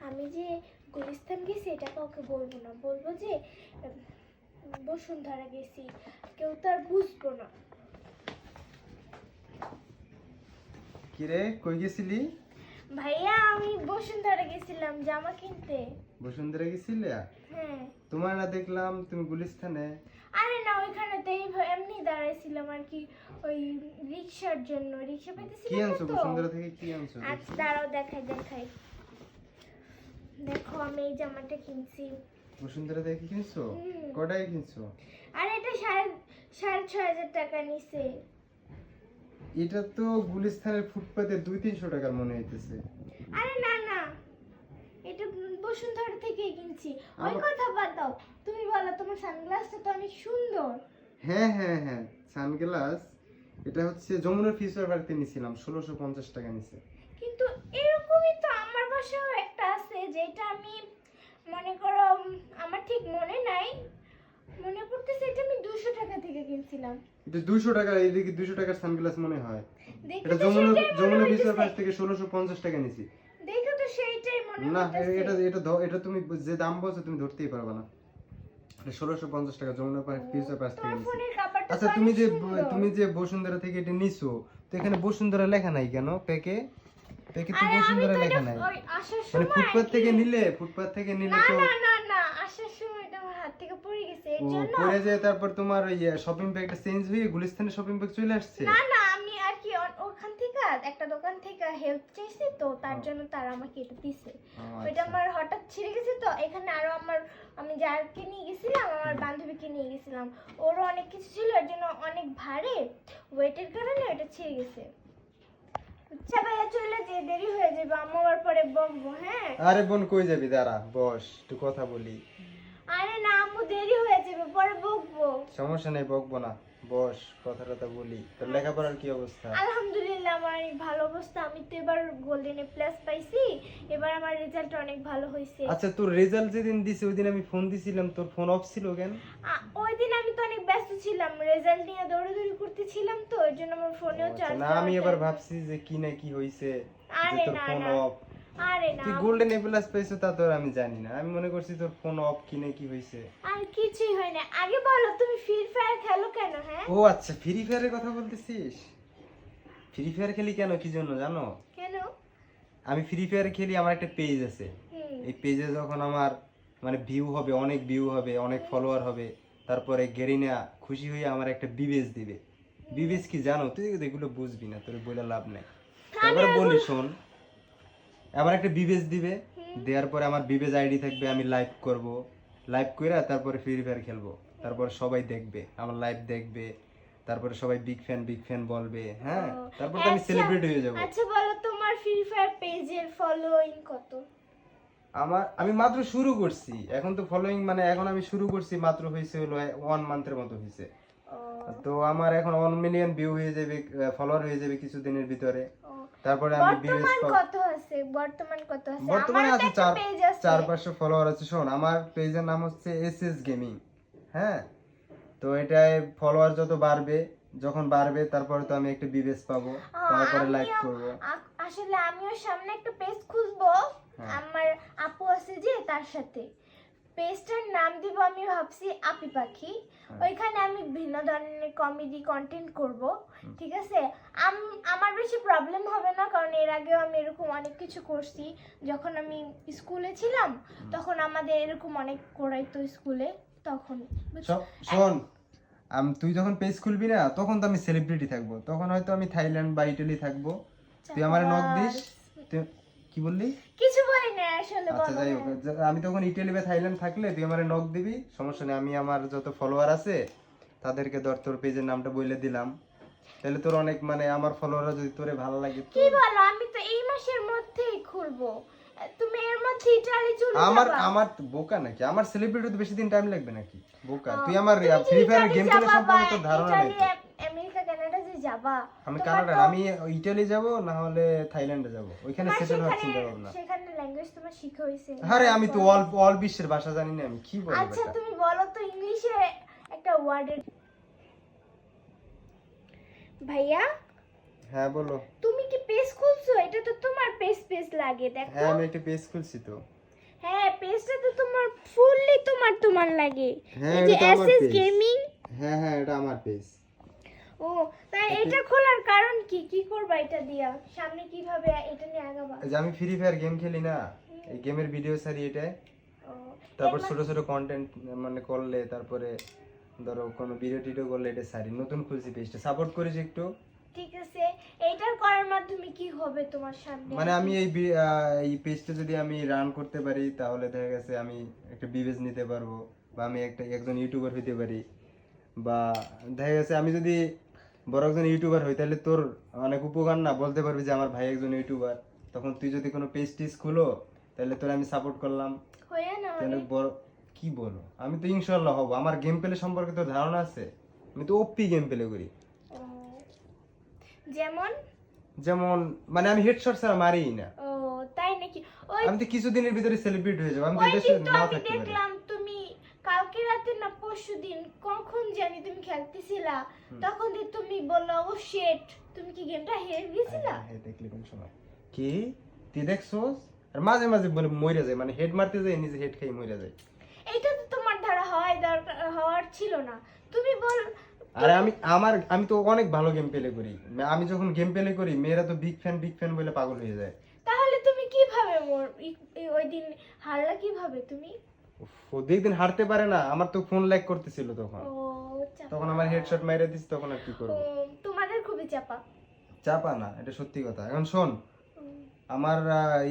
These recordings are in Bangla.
আমি যে গুলিস্তান গেছি এটা কাউকে বলব না। বলব যে বসুন্ধরা গেছি। কেউ তো আর বুঝব না। কিরে কই গেছিলি? ভাইয়া আমি বসুন্ধরা গেছিলাম জামা কিনতে। বসুন্ধরা গেছিলে? হ্যাঁ। তোমার না দেখলাম তুমি গুলিস্তানে। আরে না ওইখানে তো এমনি দাঁড়াইছিলাম আর কি ওই রিক্সার জন্য। রিক্সা কি পেতেছিলাম আনছো? বসুন্ধরা থেকে কি আনছো? আচ্ছা দাঁড়াও দেখাই দেখাই। দেখো আমি এই জামাটা কিনছি। বসুন্ধরা থেকে কিনছো। কটায় কিনছো? আর এটা সাড়ে সাড়ে ছয় হাজার টাকা নিছে। এটা তো গুলিস্তানের ফুটপাতে দুই তিনশো টাকার মনে হইতেছে। আরে না না। এটা বসুন্ধরা থেকেই কিনছি। ওই কথা বাদ দাও। তুমি বলো তোমার সানগ্লাসটা তো অনেক সুন্দর। হ্যাঁ হ্যাঁ হ্যাঁ। সানগ্লাস এটা হচ্ছে যমুনা ফিচার বাড়িতে নিছিলাম ষোলোশো পঞ্চাশ টাকা নিছে। কিন্তু এরকমই তো আমার আছে যেটা আমি মনে করো আমার ঠিক মনে নাই মনে পড়তেছে এটা আমি দুশো টাকা থেকে কিনছিলাম। এটা দুইশো টাকা এইদিকে দুইশো টাকার সানগ্লাস মনে হয়। এটা যমুনা মনে যমুনা ফিচার হইতেছে। থেকে ষোলোশো পঞ্চাশ টাকা নিছি দেখে তো সেইটাই মনে না এটা এটা এটা তুমি যে দাম বলছো তুমি ধরতেই পারবে না। ষোলোশো পঞ্চাশ টাকা যমুনা থেকে আচ্ছা তুমি যে তুমি যে বসুন্ধরা থেকে এটা নিছো তো এখানে বসুন্ধরা লেখা নাই কেন? পেকে? পেকে তো তো লেখা নাই। মানে ফুটপাত থেকে নিলে ফুটপাত থেকে নিলে তো না না না আসার সময় এটা আমার হাত থেকে পড়ে গেছে এর জন্য পরে যায় তারপর তোমার ওই শপিং ব্যাগটা চেঞ্জ হয়ে গুলিস্তানের শপিং ব্যাগ চলে আসছে? না না আমি আর কি ওখান থেকে একটা দোকান থেকে হেল্প চাইছি তো তার জন্য তারা আমাকে এটা দিছে। ওইটা আচ্ছা। আমার হঠাৎ ছিঁড়ে গেছে তো এখানে আরও আমার আমি যারকে নিয়ে গেছিলাম আমার বান্ধবীকে নিয়ে গেছিলাম ওরও অনেক কিছু ছিল এর জন্য অনেক ভারী ওয়েটের কারণে ওটা ছিঁড়ে গেছে। চলে যে দেরি হয়ে যাবে আম্মু আবার পরে বকবো হ্যাঁ? আরে বোন কই যাবি? দাঁড়া বস একটু কথা বলি। আরে না আম্মু দেরি হয়ে যাবে পরে বকবো। সমস্যা নেই বকবো না। বস কথা টথা বলি। তোর লেখাপড়ার কি অবস্থা? আলহামদুলিল্লাহ আমার অনেক ভালো অবস্থা। আমি তো এবার গোল্ডেন প্লাস পাইছি। এবার আমার রেজাল্ট অনেক ভালো হয়েছে। আচ্ছা তোর রেজাল্ট যেদিন দিছে ওই দিন আমি ফোন দিছিলাম। তোর ফোন অফ ছিল কেন? আ- ওই দিন আমি তো অনেক ব্যস্ত ছিলাম। রেজাল্ট নিয়ে দৌড়াদৌড়ি করতেছিলাম তো এর জন্য আমার ফোনেও আচ্ছা, চার্জ না আমি এবার ভাবছি যে কি না কি হইছে আরে না, না। আরে না তুই গোল্ডেন এ প্লাস পাইছো তা তোর আমি জানি না। আমি মনে করছি তোর ফোন অফ কি না কি হইছে। আর কিছুই হয় না। আগে বলো তুমি ফ্রি ফায়ার খেলো কেন হ্যাঁ? ও আচ্ছা ফ্রি ফায়ারের কথা বলতেছিস? ফ্রি ফায়ার খেলি কেন কি জন্য জানো? কেন? আমি ফ্রি ফায়ার খেলি আমার একটা পেজ আছে। এই পেজে যখন আমার মানে ভিউ হবে অনেক ভিউ হবে অনেক ফলোয়ার হবে তারপরে গেরিনা খুশি হয়ে আমার একটা বিবেজ দিবে। বিবেজ কি জানো? তুই এগুলো বুঝবি না তোর বলে লাভ নাই। তারপরে বলি শোন আমার একটা বিবেজ দিবে দেওয়ার পরে আমার বিবেজ আইডি থাকবে আমি লাইভ করব। লাইভ করে তারপরে ফ্রি ফায়ার খেলব। তারপরে সবাই দেখবে আমার লাইভ দেখবে তারপরে সবাই বিগ ফ্যান বিগ ফ্যান বলবে হ্যাঁ? তারপর তো আমি আচ্ছা। হয়ে যাব। আচ্ছা বলো তোমার ফ্রি ফায়ার পেজের ফলোইং কত? আমার আমি মাত্র শুরু করছি। এখন তো ফলোইং মানে এখন আমি শুরু করছি মাত্র হয়েছে হলো ওয়ান মান্থের মতো হয়েছে তো আমার এখন ওয়ান মিলিয়ন ভিউ হয়ে যাবে ফলোয়ার হয়ে যাবে কিছুদিনের ভিতরে। তারপরে আমি বর্তমান কত আছে? বর্তমান কত আছে? বর্তমানে আছে একটা চার পেজ আছে। চার পাঁচশো ফলোয়ার আছে শোন আমার পেজের নাম হচ্ছে এস এস গেমিং হ্যাঁ? তো এটায় ফলোয়ার যত বাড়বে যখন বাড়বে তারপরে তো আমি একটা বিবেস পাবো তারপরে লাইক করব। আসলে আমিও সামনে একটা পেজ খুলবো হ্যাঁ। আমার আপু আছে যে তার সাথে। পেজটার নাম দিব আমি ভাবছি আপি পাখি। ওইখানে আমি ভিন্ন ধরনের কমেডি কন্টেন্ট করব ঠিক আছে? আম- আমার বেশি প্রবলেম হবে না কারণ এর আগেও আমি এরকম অনেক কিছু করছি। যখন আমি স্কুলে ছিলাম তখন আমাদের এরকম অনেক করাইতো স্কুলে তখন শোন আম, তুই যখন পেজ খুলবি না তখন তো আমি সেলিব্রিটি থাকব। তখন হয়তো আমি থাইল্যান্ড বা ইটালি থাকব। তুই আমার নক দিস কি বললি? কিছু বলি না আসলে আচ্ছা যাই হোক। হ্যাঁ। আমি তখন ইটালি বা থাইল্যান্ড থাকলে তুই আমার নক দিবি সমস্যা নেই। আমি আমার যত ফলোয়ার আছে তাদেরকে ধর তোর পেজের নামটা বলে দিলাম। তাহলে তোর অনেক মানে আমার ফলোয়াররা যদি তোরে ভালো লাগে কি বলো? আমি তো এই মাসের মধ্যেই খুলবো। তুমি এর মধ্যে ইটালি চলে আমার আমার বোকা নাকি? আমার সেলিব্রিটি তো বেশি দিন টাইম লাগবে নাকি? বোকা। তুই আমার ফ্রি ফায়ার গেম যাবা সম্পর্কে তো বা ধারণা নেই ইটালি, তো। আম- আমেরিকা কানাডা যে যাবা। আমি কানাডা আমি ইটালি যাব না হলে থাইল্যান্ডে যাব। ওইখানে সেটেল হওয়ার চিন্তা ভাবনা সেখানে ল্যাঙ্গুয়েজ তোমার শিখা হয়েছে আরে আমি তো অল অল বিশ্বের ভাষা জানি না আমি কি বলব আচ্ছা তুমি বলো তো ইংলিশে একটা ওয়ার্ডের ভাইয়া? হ্যাঁ বলো। তুমি কি পেজ খুলছো? এটা তো তোমার পেজ পেজ লাগে দেখো। হ্যাঁ আমি একটা পেজ খুলছি তো। হ্যাঁ পেজটা তো তোমার ফুললি তোমার তোমার লাগে। হ্যাঁ, এই যে এসএস গেমিং হ্যাঁ হ্যাঁ এটা আমার পেজ ও তাই এটা খোলার কারণ কি? কি করবা এটা দিয়া? সামনে কীভাবে এটা নিয়ে আগাবা? যে আমি ফ্রি ফায়ার গেম খেলি না এই গেমের ভিডিও সারি এটা। তারপর ছোট ছোট কন্টেন্ট মানে করলে তারপরে ধরো কোনো ভিডিও টিডিও করলে এটা সারি নতুন খুলছি পেজটা সাপোর্ট করেছি একটু। ঠিক আছে। এইটার করার মাধ্যমে কি হবে তোমার সামনে? মানে আমি এই এই পেজটা যদি আমি রান করতে পারি তাহলে দেখা গেছে আমি একটা বিবেচ নিতে পারব বা আমি একটা একজন ইউটিউবার হইতে পারি। বা দেখা গেছে আমি যদি বড় একজন ইউটিউবার হই তাহলে তোর অনেক উপকার না? বলতে পারবি যে আমার ভাই একজন ইউটিউবার। তখন তুই যদি কোনো পেজ টিজ খুলো তাহলে তোর আমি সাপোর্ট করলাম। তাহলে মানে? বড় কি বলো? আমি তো ইনশাল্লাহ হব। আমার গেম প্লে সম্পর্কে তো ধারণা আছে। আমি তো ওপি গেম প্লে করি যেমন? যেমন মানে আমি হেডশট ছাড়া মারিই না। ও তাই নাকি? আমি তো কিছুদিনের ভিতরে সেলিব্রেট হয়ে যাব। আমি তো দেশে নাও থাকতে পারি। রাতে না পরশু দিন কখন জানি তুমি খেলতেছিলা? তখন দিয়ে তুমি বলল ও শেট তুমি কি গেমটা হেরে গেছিলা হ্যাঁ, হ্যাঁ, দেখলি কোন সময়। কি? তুই দেখছোস? আর মাঝে মাঝে বলে মরে যায় মানে হেড মারতে যায় নিজে হেড খাই মরে যায়। এটা তো তোমার দ্বারা হয় দরকার হওয়ার ছিল না। তুমি বল আরে আমি আমার আমি তো অনেক ভালো গেম প্লে করি। আমি যখন গেম প্লে করি মেয়েরা তো বিগ ফ্যান বিগ ফ্যান বলে পাগল হয়ে যায়। তাহলে তুমি কীভাবে ওই দিন হারলা কীভাবে তুমি? দিন হারতে পারে না আমার তো ফোন ল্যাগ করতেছিল তখন। তখন আমার হেডশট মাইরে দিস তখন আর কি করব? তোমাদের খুবই চাপা। চাপা না এটা সত্যি কথা। এখন শোন আমার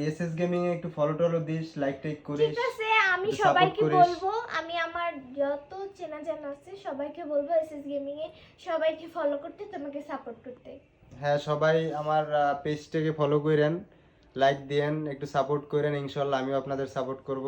এসএস গেমিং এ একটু ফলো টলো দিস লাইক টাইক করিস ঠিক আছে আমি সবাইকে। বলব আমি আমার যত চেনা জানা আছে সবাইকে বলব এসএস গেমিং এ সবাইকে ফলো করতে তোমাকে সাপোর্ট করতে। হ্যাঁ সবাই আমার পেজটাকে ফলো করেন লাইক দেন একটু সাপোর্ট করেন ইনশাল্লাহ আমিও আপনাদের সাপোর্ট করব।